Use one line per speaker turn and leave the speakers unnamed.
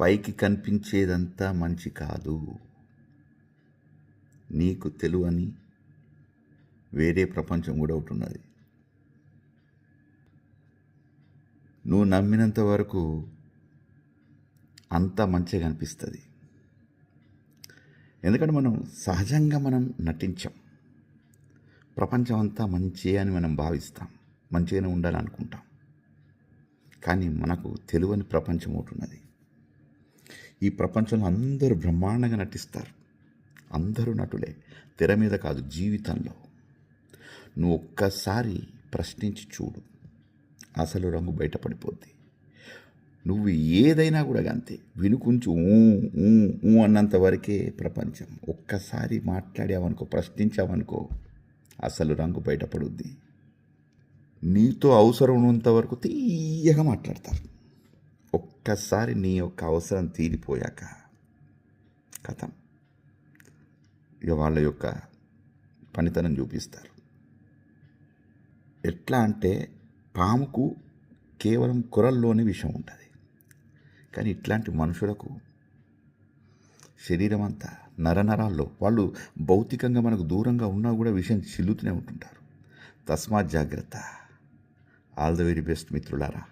పైకి కనిపించేదంతా మంచి కాదు. నీకు తెలువని వేరే ప్రపంచం కూడా ఒకటి ఉన్నది. నువ్వు నమ్మినంత వరకు అంతా మంచిగా అనిపిస్తుంది. ఎందుకంటే మనం సహజంగా మనం నటించాం. ప్రపంచం అంతా మంచి అని మనం భావిస్తాం. మంచిగానే ఉండాలనుకుంటాం. కానీ మనకు తెలియని ప్రపంచం ఒకటి ఉన్నది. ఈ ప్రపంచంలో అందరూ బ్రహ్మాండంగా నటిస్తారు. అందరూ నటులే. తెర మీద కాదు జీవితంలో. నువ్వు ఒక్కసారి ప్రశ్నించి చూడు. అసలు రంగు బయటపడిపోద్ది. నువ్వు ఏదైనా కూడా అంతే. వినుకుంచు ఊ ఊ ఊ అన్నంత వరకే ప్రపంచం. ఒక్కసారి మాట్లాడావనుకో ప్రశ్నించావనుకో అసలు రంగు బయటపడుద్ది. నీతో అవసరం ఉన్నంత వరకు తీయగా మాట్లాడతారు. ఒక్కసారి నీ యొక్క అవసరం తీరిపోయాక కథం. ఇక వాళ్ళ యొక్క పనితనం చూపిస్తారు. ఎట్లా అంటే పాముకు కేవలం కురల్లోనే విషం ఉంటుంది. కానీ ఇట్లాంటి మనుషులకు శరీరం అంతా నరనరాల్లో వాళ్ళు భౌతికంగా మనకు దూరంగా ఉన్నా కూడా విషయం చిల్లుతూనే ఉంటుంటారు. తస్మాత్ జాగ్రత్త. ఆల్ ద వెరీ బెస్ట్ మిత్రులారా.